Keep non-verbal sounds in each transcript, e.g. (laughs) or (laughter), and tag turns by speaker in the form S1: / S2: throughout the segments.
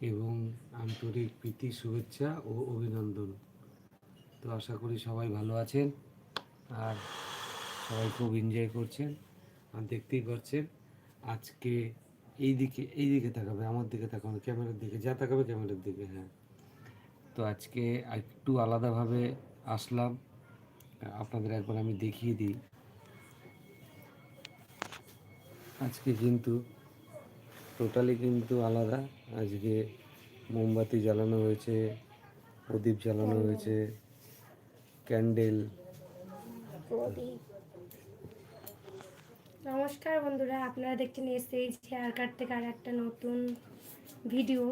S1: এবং আন্তরিক প্রীতি, শুভেচ্ছা ও অভিনন্দন। তো আশা করি সবাই ভালো আছেন আর সবাই খুব এনজয় করছেন আর দেখতেই পাচ্ছেন আজকে এই দিকে এই দিকে তাকাবে, আমার দিকে তাকাবে, ক্যামেরার দিকে, যা তাকাবে ক্যামেরার দিকে হ্যাঁ। তো আজকে একটু আলাদাভাবে আসলাম, আপনাদের একবার আমি দেখিয়ে দিই। আজকে কিন্তু টোটালি কিন্তু আলাদা। আজকে মোমবাতি জ্বালানো হয়েছে প্রদীপ জ্বালানো হয়েছে ক্যান্ডেল
S2: নমস্কার বন্ধুরা আপনারা দেখছেন এসে হেয়ার কাট থেকে আর একটা নতুন ভিডিও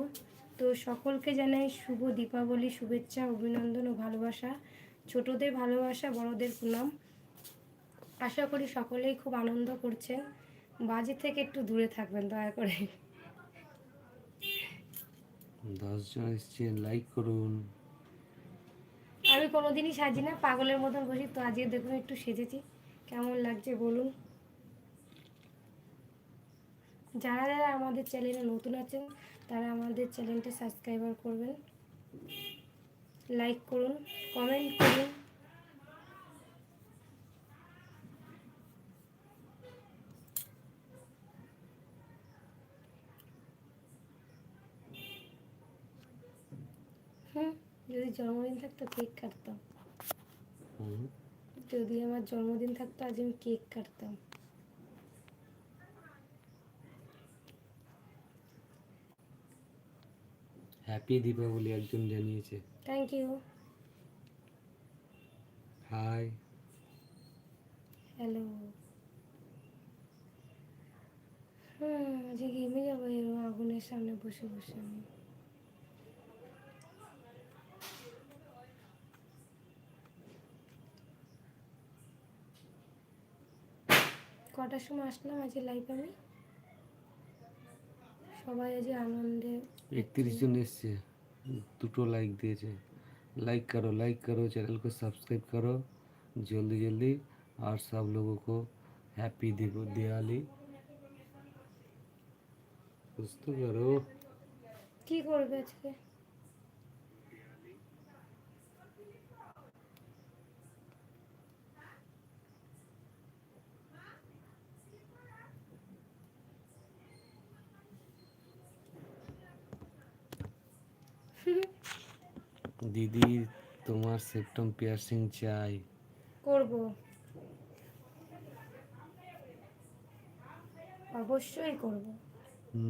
S2: তো সকলকে জানাই শুভ দীপাবলি শুভেচ্ছা অভিনন্দন ও ভালোবাসা। ছোটদের ভালোবাসা বড়দের প্রণাম। আশা করি সকলেই খুব আনন্দ করছেন। বাজি থেকে একটু দূরে থাকবেন দয়া করে।
S1: দশজন এসছেন লাইক করুন।
S2: আমি কোনোদিনই সাজি না, পাগলের মতন বসি। তো আজকে দেখুন, একটু সেজেছি। কেমন লাগছে বলুন। যারা যারা আমাদের চ্যানেলে নতুন আছেন, তারা আমাদের চ্যানেলটা সাবস্ক্রাইবার করবেন। লাইক করুন কমেন্ট করুন হুম যদি জন্মদিন থাকতো কেক কাটতাম। যদি আমার জন্মদিন থাকতো আজ আমি কেক কাটতাম।
S1: হ্যাপি দীপাবলি একজন জানিয়েছে।
S2: Thank you
S1: hi
S2: hello hmm আজকে ঘেমে যাব এরকম আগুনের সামনে বসে বসে আমি। কটার সময় আসলাম আজকে লাইভ আমি সবাই আজ আনন্দে
S1: একত্রিশ জন এসছে দুটো লাইক দিয়েছে लाइक करो लाइक करो चैनल को सब्सक्राइब करो जल्दी जल्दी और सब लोगों को हैप्पी दिवाली कुछ तो करो
S2: কি করবে আজকে
S1: দিদি তোমার সেপ্টম পিয়ার্সিং চাই।
S2: করব। অবশ্যই করব।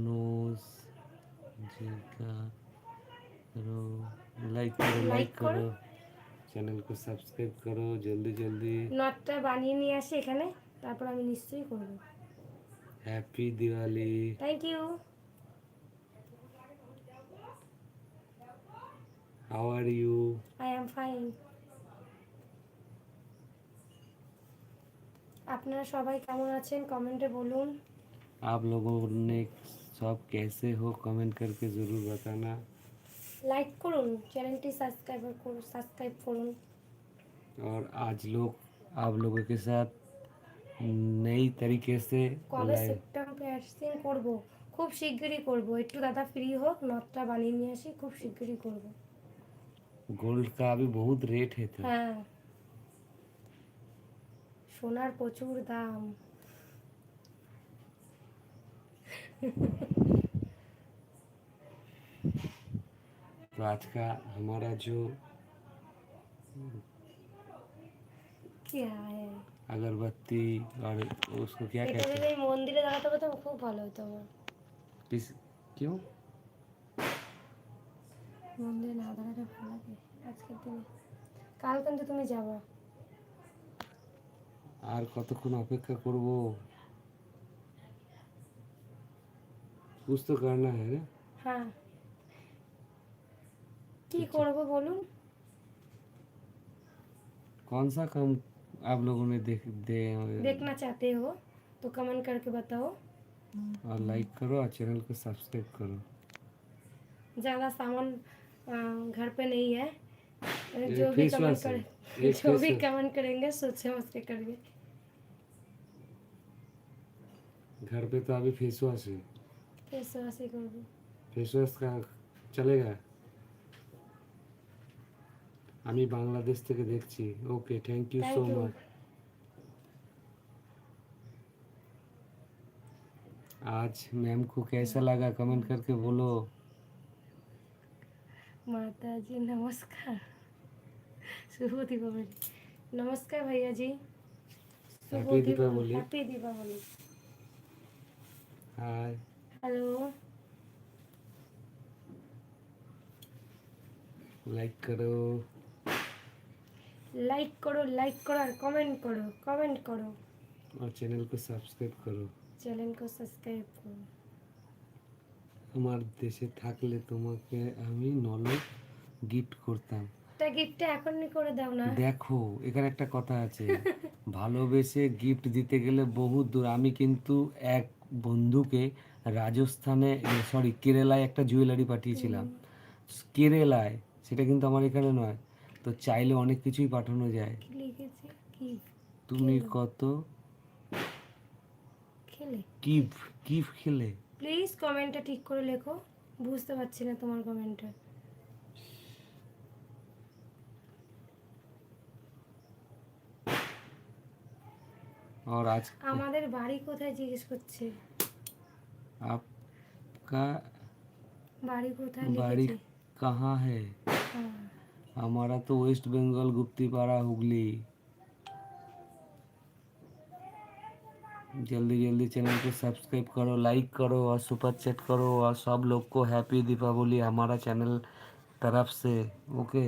S1: নোজ জিকা রো
S2: লাইক
S1: করো
S2: লাইক
S1: করো। চ্যানেল কো সাবস্ক্রাইব করো জলদি জলদি।
S2: নটটা বানিয়ে নিয়ে আসি এখানে তারপর আমি নিশ্চয়ই করব।
S1: Happy Diwali
S2: thank you
S1: how are you
S2: I am fine আপনারা সবাই কেমন আছেন কমেন্টে বলুন
S1: आप लोगों ने सब कैसे हो कमेंट करके ज़रूर बताना
S2: লাইক করুন চ্যানেলটি সাবস্ক্রাইব করুন সাবস্ক্রাইব করুন
S1: और आज लोग आप लोगों के साथ नई तरीके से
S2: কবে
S1: लाइव
S2: সেপ্টেম্বর প্যার্সিং করব খুব শিগগিরই করব একটু দাদা ফ্রি হোক নটটা বানিয়ে নিয়ে আসি খুব শিগগিরই করব
S1: गोल्ड का अभी बहुत रेट है तो
S2: হ্যাঁ সোনার প্রচুর দাম
S1: तो आज का हमारा जो
S2: কি হয়
S1: अगरबत्ती और उसको क्या
S2: এটা
S1: कहते
S2: যদি এই মন্দিরে দাঁড়াতে পারতাম খুব ভালো হতো আমার
S1: हैं इस क्यों
S2: মন্দিরে না দাঁড়াতে ভালো লাগে আজকের দিনে কাল কিন্তু তুমি যাবা
S1: আর কতক্ষণ অপেক্ষা করব कुछ तो करना है ना
S2: হ্যাঁ কি করব বলুন
S1: कौन सा काम आप लोगों ने देख दे
S2: देखना चाहते हो तो कमेंट करके बताओ
S1: और लाइक करो और चैनल को सब्सक्राइब करो
S2: ज़्यादा सामान अ, घर पे नहीं है
S1: ये
S2: जो भी
S1: face
S2: कमेंट
S1: wash है।
S2: कर (laughs)
S1: ये
S2: जो
S1: face
S2: भी
S1: wash।
S2: कमेंट करेंगे सोच समझ के करिए
S1: घर पे तो अभी फेस वॉश है
S2: फेस वॉश ही करबो
S1: फेस वॉश का চলেগা আমি বাংলাদেশ থেকে দেখছি okay thank you
S2: Thank
S1: so
S2: you.
S1: Much आज मैम को कैसा लगा कमेंट करके बोलो
S2: माता जी नमस्कार। शुभ दीपावली। नमस्कार भैया जी शुभ
S1: Deepavali.
S2: Happy Deepavali.
S1: Hi
S2: hello
S1: like करो।
S2: लाइक करो लाइक करो और कमेंट करो। कमेंट करो।
S1: और चैनल को सब्सक्राइब करो।
S2: चैनल को सब्सक्राइब करो।
S1: আমার দেশে থাকলে তোমাকে আমি নলক গিফট করতাম।
S2: তা গিফটটা এখনই করে দাও না।
S1: দেখো এখানে একটা কথা আছে। (laughs) ভালোবেসে গিফট দিতে গেলে বহু দূর। আমি কিন্তু এক বন্ধুকে রাজস্থানে সরি কেরালায় একটা জুয়েলারি পাঠিয়েছিলাম। কেরালায় সেটা কিন্তু আমার এখানে নয়। তো চাইলে অনেক কিছুই পাঠানো যায়। তুমি কত? কিফ কিফ খেলে।
S2: প্লিজ কমেন্টটা ঠিক করে লেখো বুঝতে পারছি না তোমার কমেন্টটা
S1: और आज
S2: আমাদের বাড়ি কোথায় জিজ্ঞেস করছে
S1: आपका
S2: বাড়ি কোথায়
S1: बाड़ी
S2: লিখেছে
S1: कहाँ है
S2: হ্যাঁ।
S1: हमारा तो वेस्ट बंगाल गुप्तीपाड़ा हुगली जल्दी जल्दी चैनल को सब्सक्राइब करो लाइक करो और सुपर चैट करो और सब लोग को हैप्पी दीपावली हमारा चैनल तरफ़ से ओके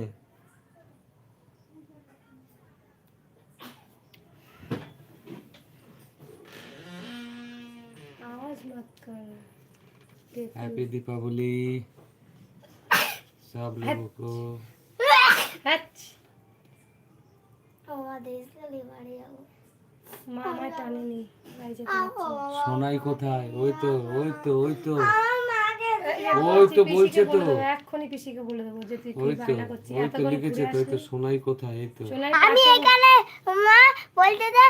S1: हैप्पी दीपावली। सब लोगों को।
S3: आवाज़
S2: इसलिए बढ़िया টানেনি।
S1: সোনাই কোথায়? ওই তো ওই তো ওই তো। ওই তো বলছে তো।
S2: এক্ষুনি পিসিকে বলে দেবো যে তুই কি বায়না করছিস
S1: ওই তো লিখেছে তো ওই তো সোনাই কোথায়? এই তো।
S3: আমি এখানে মা বলতে যে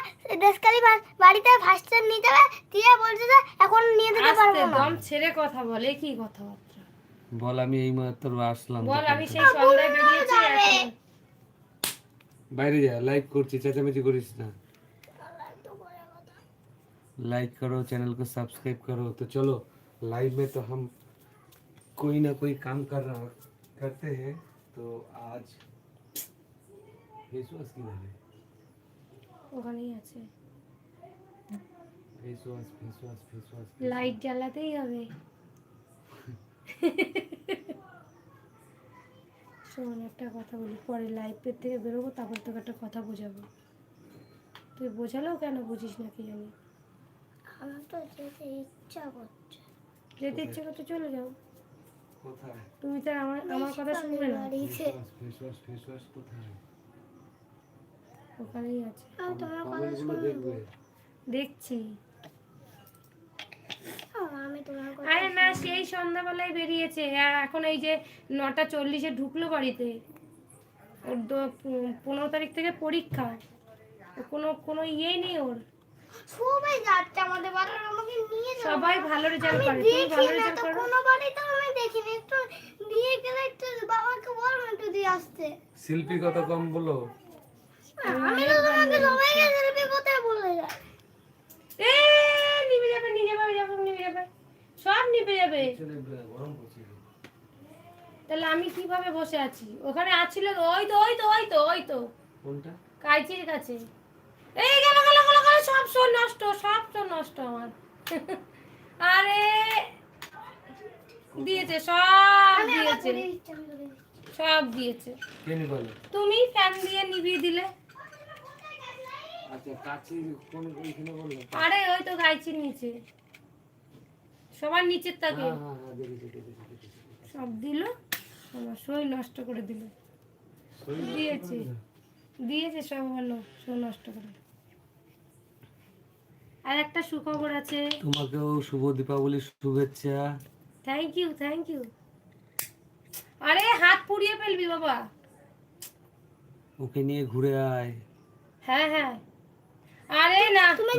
S3: বাড়িতে ফার্স্ট বলছে যে এখন নিয়ে যেতে পারব না।
S2: দম ছেড়ে কথা বলে কি কথাবার্তা?
S1: বল আমি এই মাত্র আসলাম
S2: বল আমি সেই সন্ধ্যায় বেরিয়েছি
S1: বাইরে যা লাইক করছি চেঁচামেচি করিস না। लाइक करो चैनल को सब्सक्राइब करो तो चलो लाइव में तो हम कोई ना कोई काम कर रहा करते हैं तो आज फेस वॉश किधर है
S2: ওখানেই আছে
S1: face wash face wash face wash
S2: light জ্বালাতেই হবে শোন একটা কথা বলি পরে লাইফের থেকে বেরোবো তারপর তোকে একটা কথা বোঝাবো তুই বোঝালেও কেন বুঝিস না কি জানি
S3: আমার তো যেতে ইচ্ছা করছে।
S2: যেতে ইচ্ছে করতে চলে যাও।
S1: কোথায়
S2: তুমি তো আমার আমার কথা শুনবে না। ওখানেই আছে।
S3: আমি তোমার কথা শুনব দেখছি।
S2: আরে না সেই সন্ধ্যাবেলায় বেরিয়েছে। হ্যাঁ, এখন এই যে নটা চল্লিশে ঢুকলো বাড়িতে। ওর পনেরো তারিখ থেকে পরীক্ষা। কোনো কোনো ইয়ে নেই ওর।
S3: সবাই যাচ্ছে আমাদের বাড়ির আমাকে নিয়ে যাবে
S2: সবাই ভালো রেজাল্ট
S3: আমি
S2: করে তুমি ভালো রেজাল্ট করো
S3: কোনো বাড়িতে আমি দেখিনি একটু নিয়ে গেলে একটু বাবাকে বল একটু দিয়ে আসতে।
S1: শিল্পী কত কম বলো।
S3: আমি তো তোমাকে সবাইকে বলে যায়
S2: এ নিভে যাবে নিভে যাবে যাবে যাবে। সব নিভে যাবে।
S1: গরম
S2: তাহলে আমি কীভাবে বসে আছি? ওখানে আছিল ওই তো ওই তো ওই তো ওই তো।
S1: কোনটা?
S2: কাইচির কাছে। এই গেল গেল সব সব নষ্ট সব তো নষ্ট আমার। আরে দিয়েছে সব দিয়েছে। সব দিয়েছে। তুমি ফ্যান দিয়ে নিভিয়ে দিলে।
S1: আচ্ছা
S2: আরে ওই তো গাইছির নিচে। সবার নিচের তাকে।
S1: হ্যাঁ হ্যাঁ হ্যাঁ দেখেছি
S2: সব দিল আমার সই নষ্ট করে দিল। দিয়েছে। দিয়েছে সব হলো সই নষ্ট করে আর একটা সুখবর আছে।
S1: তোমাকেও শুভ দীপাবলির শুভেচ্ছা।
S2: থ্যাংক ইউ থ্যাংক ইউ আরে হাত পুড়িয়ে ফেলবি বাবা।
S1: ওকে নিয়ে ঘুরে আয়।
S2: হ্যাঁ হ্যাঁ। আরে না।
S3: তুমি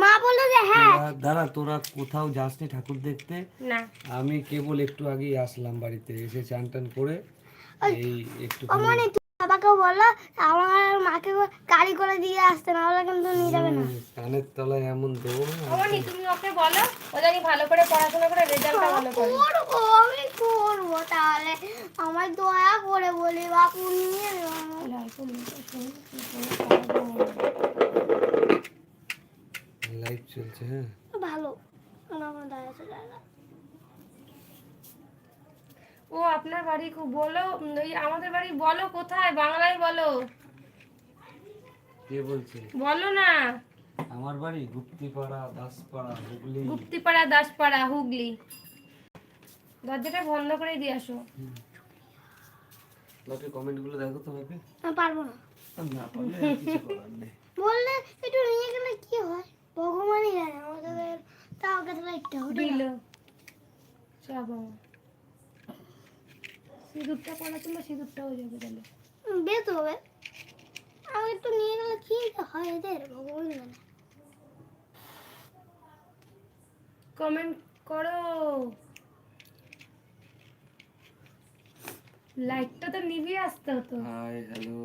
S3: মা বলল যে হ্যাঁ।
S1: তোরা- দাঁড়া তোরা কোথাও যাসনি ঠাকুর দেখতে।
S2: না।
S1: আমি কেবল একটু আগেই আসলাম বাড়িতে এসে চান টান করে এই একটু
S3: বাবাকে বলল আমার মাকে গাড়ি করে দিয়ে আসতে না হলে কিন্তু নিয়ে যাবে না।
S1: কানের তলায় এমন দেবো না
S2: অমনি তুমি ওকে বলো ও জানি ভালো করে পড়াশোনা করে রেজাল্টটা ভালো করে।
S3: করব আমি করব তাহলে আমার দয়া করে বলি বাপু নিয়ে যাও।
S1: লাইভ চলছে হ্যাঁ।
S3: ভালো আমার দয়া আছে জায়গা
S2: ও আপনার বাড়ি খুব বলো ওই আমাদের বাড়ি বলো কোথায়? বাংলায় বলো।
S1: কে বলছে?
S2: বলো না।
S1: আমার বাড়ি গুপ্তিপাড়া দাসপাড়া হুগলি।
S2: গুপ্তিপাড়া দাসপাড়া হুগলি। দরজাটা বন্ধ করে দিয়ে আসো।
S1: বাকি কমেন্টগুলো দেখো তো বাকি।
S3: আমি পারব না।
S1: না পারলে কিছু করার নেই।
S3: বললে একটু নিয়ে গেলে কি হয়? ভগবানই জানে আমাদের তাও তাহলে একটু
S2: দিল। চা বাবা। সিঁদুরটা পড়া ছিল সিঁদুরটাও যাবে তাহলে।
S3: বেশ হবে। আমাকে একটু নিয়ে গেলে কি হয় এদের ভগবান জানে
S2: কমেন্ট করো। লাইটটা তো নিভিয়ে আসতে হতো
S1: হাই হ্যালো।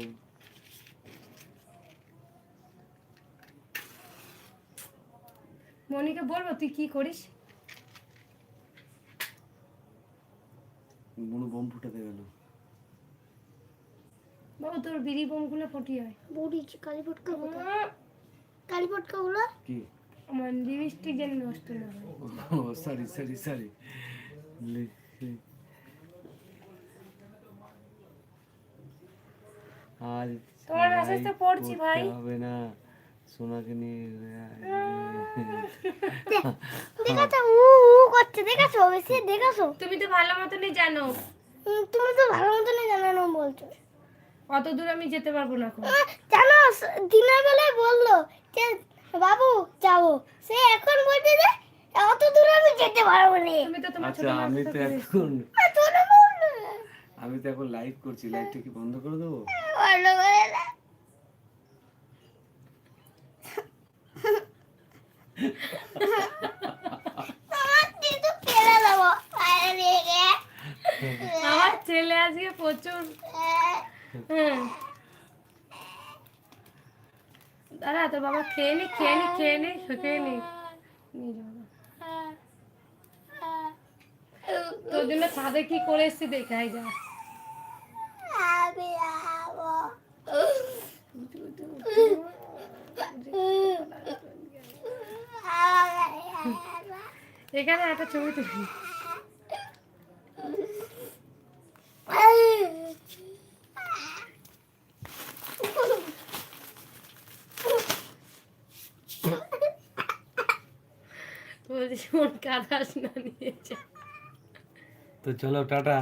S2: মনিকে বলব তুই কি করিস?
S1: বুনু বোম ফুটাতে গেল।
S2: বাবু তোর বিড়ি বোমগুলো ফটি হয়
S3: বড়ি কালী পটকা কোথায় কালী পটকা গুলো
S1: কি?
S2: আমার লিপস্টিক যেন নষ্ট না হয়।
S1: ও সরি সরি সরি আর
S2: তোমার মেসেজ তো পড়ছি ভাই।
S1: হবে না। সোনাকে নিয়ে
S3: দেখাছো উ উ করছে দেখাছো বেশি দেখাছো।
S2: তুমি তো ভালো মতনই জানো।
S3: তুমি তো ভালো মতনই জানো না বলছো।
S2: অত দূর আমি যেতে পারব না
S3: জানো দিনের বেলায় বলল যে বাবু যাব। সে এখন বলছে যে অত দূর আমি যেতে পারব না।
S2: তুমি তো তোমার ছোট
S1: আচ্ছা আমি তো এখন আমি তো এখন লাইভ করছি লাইভটা কি বন্ধ করে দেবো?
S3: ভালো করে না। আমার
S2: ছেলে আজকে প্রচুর। দাঁড়া, তোর বাবা খেয়ে নি খেয়ে নি খেয়ে নি খেয়ে নি। তোর জন্য ছাদে কি করে এসছি দেখাই যা
S3: আমি যাব। আমাকে যাব।
S2: এখানে একটা ছবি তুলি। বলছি কাদাস না নিয়ে
S1: তো চলো টাটা।